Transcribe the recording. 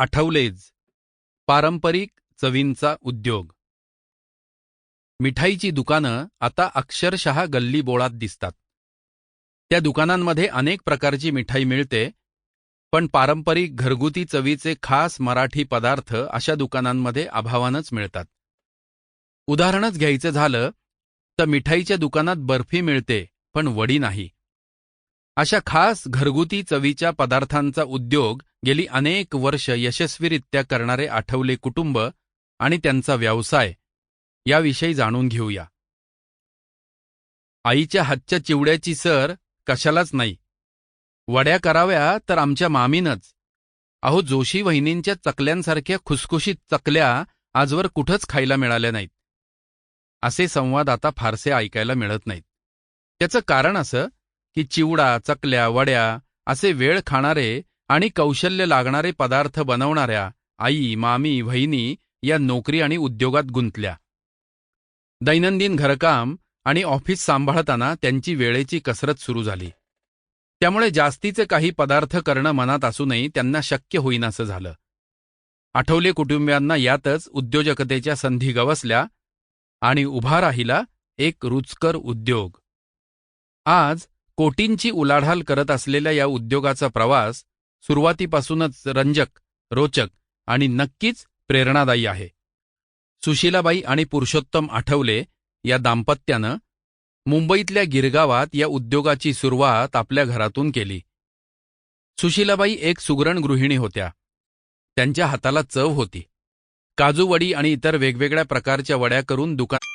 आठवलेज पारंपरिक चवींचा उद्योग. मिठाईची दुकानं आता अक्षरशः गल्लीबोळात दिसतात. त्या दुकानांमध्ये अनेक प्रकारची मिठाई मिळते पण पारंपरिक घरगुती चवीचे खास मराठी पदार्थ अशा दुकानांमध्ये अभावानच मिळतात. उदाहरणच घ्यायचं झालं तर मिठाईच्या दुकानात बर्फी मिळते पण वडी नाही. अशा खास घरगुती चवीच्या पदार्थांचा उद्योग गेली अनेक वर्ष यशस्वीरित्या करणारे आठवले कुटुंब आणि त्यांचा व्यवसाय याविषयी जाणून घेऊया. आईच्या हातच्या चिवड्याची सर कशालाच नाही. वड्या कराव्या तर आमच्या मामीनच. अहो जोशी वहिनींच्या चकल्यांसारख्या खुसखुशीत चकल्या आजवर कुठंच खायला मिळाल्या नाहीत. असे संवाद आता फारसे ऐकायला मिळत नाहीत. त्याचं कारण असं की चिवडा चकल्या वड्या असे वेळ खाणारे आणि कौशल्य लागणारे पदार्थ बनवणाऱ्या आई मामी वहिनी या नोकरी आणि उद्योगात गुंतल्या. दैनंदिन घरकाम आणि ऑफिस सांभाळताना त्यांची वेळेची कसरत सुरू झाली. त्यामुळे जास्तीचे काही पदार्थ करणं मनात असूनही त्यांना शक्य होईनासं झालं. आठवले कुटुंबियांना यातच उद्योजकतेच्या संधी गवसल्या आणि उभा राहिला एक रुचकर उद्योग. आज कोटींची उलाढाल करत असलेल्या या उद्योगाचा प्रवास सुरुवातीपासूनच रंजक रोचक आणि नक्कीच प्रेरणादायी आहे. सुशीलाबाई आणि पुरुषोत्तम आठवले या दाम्पत्यानं मुंबईतल्या गिरगावात या उद्योगाची सुरुवात आपल्या घरातून केली. सुशीलाबाई एक सुगरण गृहिणी होत्या. त्यांच्या हाताला चव होती. काजू वडी आणि इतर वेगवेगळ्या प्रकारच्या वड्या करून दुकान